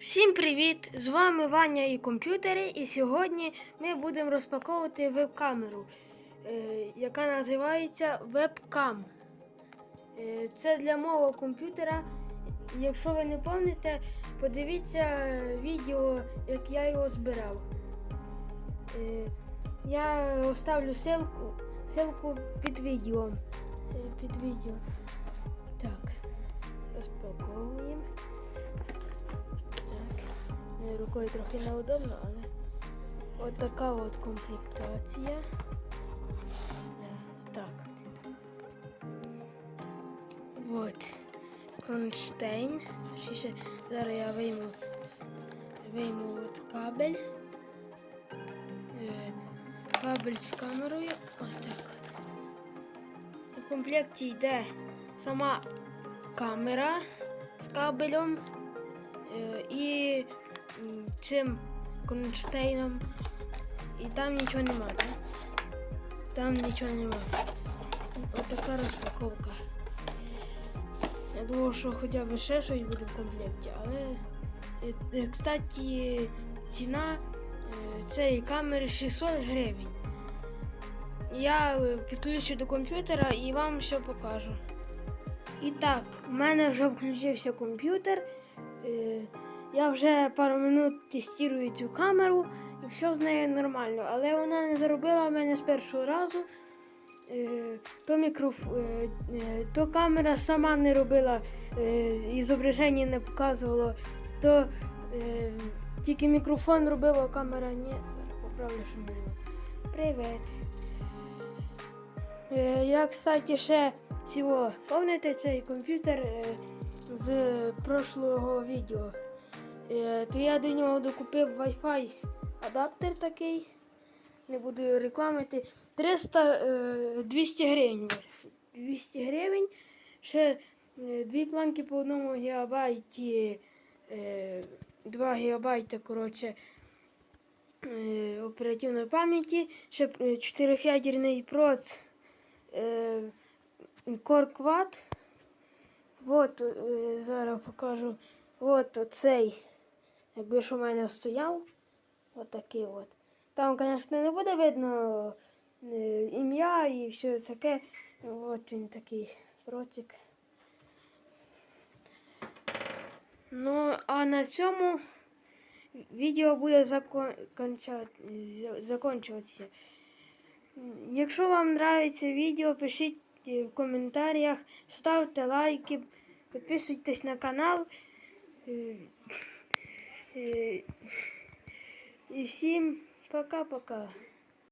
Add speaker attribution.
Speaker 1: Всім привіт! З вами Ваня і комп'ютери, і сьогодні ми будемо розпаковувати веб-камеру, е, яка називається вебкам. Е, це для мого комп'ютера. Якщо ви не пам'ятаєте, подивіться відео, як я його збирав. Е, я оставлю ссылку, ссылку під відео. Е, під відео. Так, розпаковуємо. Рукою трохи неудобно, але от така от комплектація. Е, Так. От. Кронштейн. Точніше, зараз я вийму, вийму от кабель. Е, Кабель з камерою. Отак от. У комплекті йде сама камера з кабелем е, і цим кронштейном. І там нічого нема, так? Там нічого нема. Ось така розпаковка. Я думав, що хоча б ще щось буде в комплекті, але е, е, кстати, ціна е, цієї камери 600 гривень. Я підключу до комп'ютера і вам все покажу. І так, у мене вже включився комп'ютер. Я вже пару минут тестую цю камеру і все з нею нормально. Але вона не заробила в мене з першого разу. Е, То, мікроф... е, е, то камера сама не робила, зображення не показувало, то тільки мікрофон робив, а камера ні. Зараз поправлю, що не було. Привіт. Я, кстати, ще цього, пам'ятаєте цей комп'ютер з прошлого відео? Е, То я до нього докупив Wi-Fi адаптер такий. Не буду рекламити. 300, е, 200 гривень. 200 гривень. Ще е, дві планки по одному гігабайті, е, 2 гігабайта, коротше, е, оперативної пам'яті, ще 4-ядерний проц е, Core Quad. От е, зараз покажу. От оцей, якби що в мене стояв. От от. Там, звісно, не буде видно е, ім'я і все таке. От він такий процик. Ну, а на цьому відео буде законча- за- закінчуватися. Якщо вам подобається відео, пишіть е, в коментарях, ставте лайки, підписуйтесь на канал. Всім пока-пока.